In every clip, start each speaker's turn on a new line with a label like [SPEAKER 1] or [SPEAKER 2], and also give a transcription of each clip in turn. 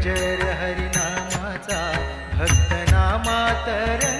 [SPEAKER 1] गजर हरिनामाचा भक्तनामा तर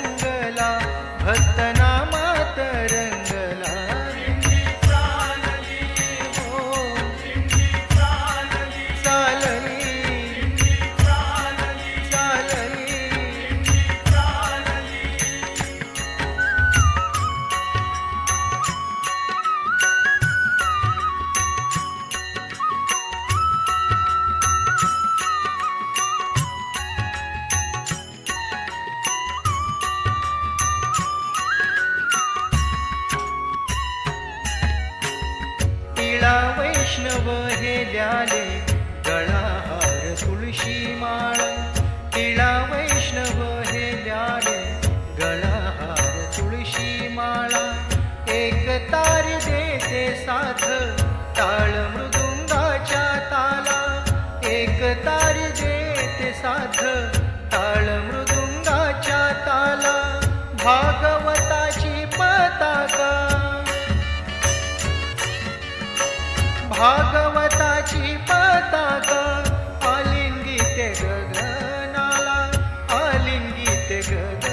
[SPEAKER 1] वेळा वैष्णव हे ल्याले भागवताची पताका आलिंगित गगनाला आलिंगित गगन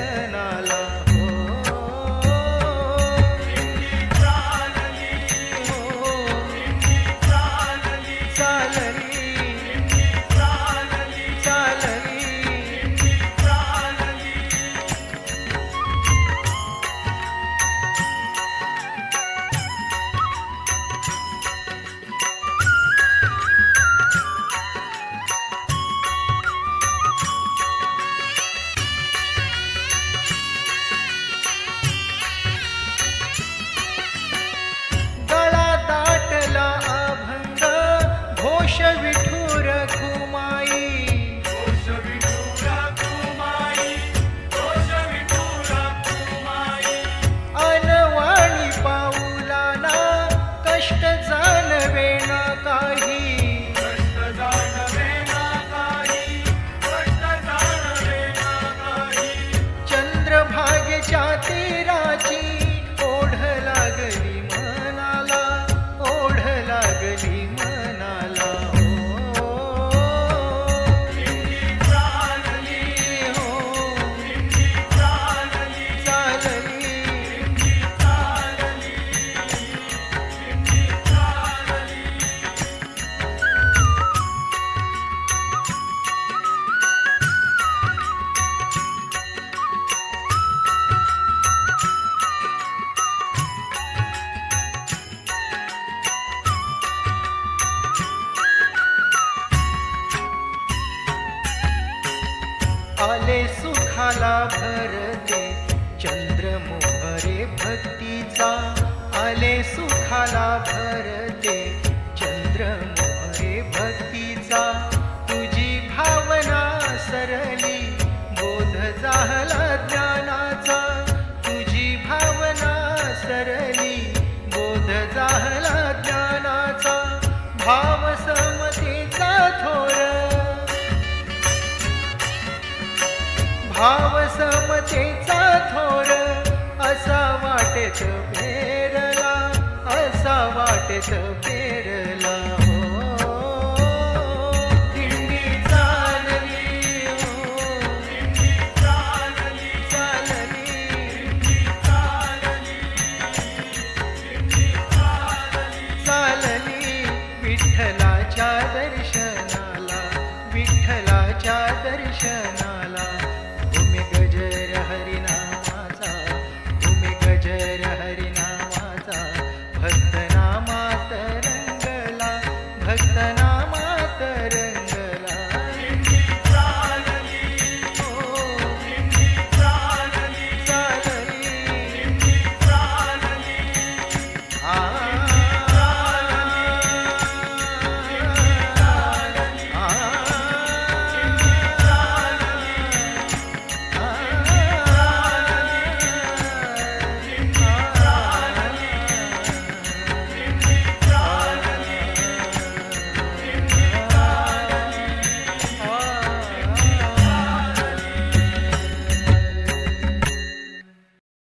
[SPEAKER 1] भाव समतेचा थोर असा वाटेत फेरला असा वाटेत फेरला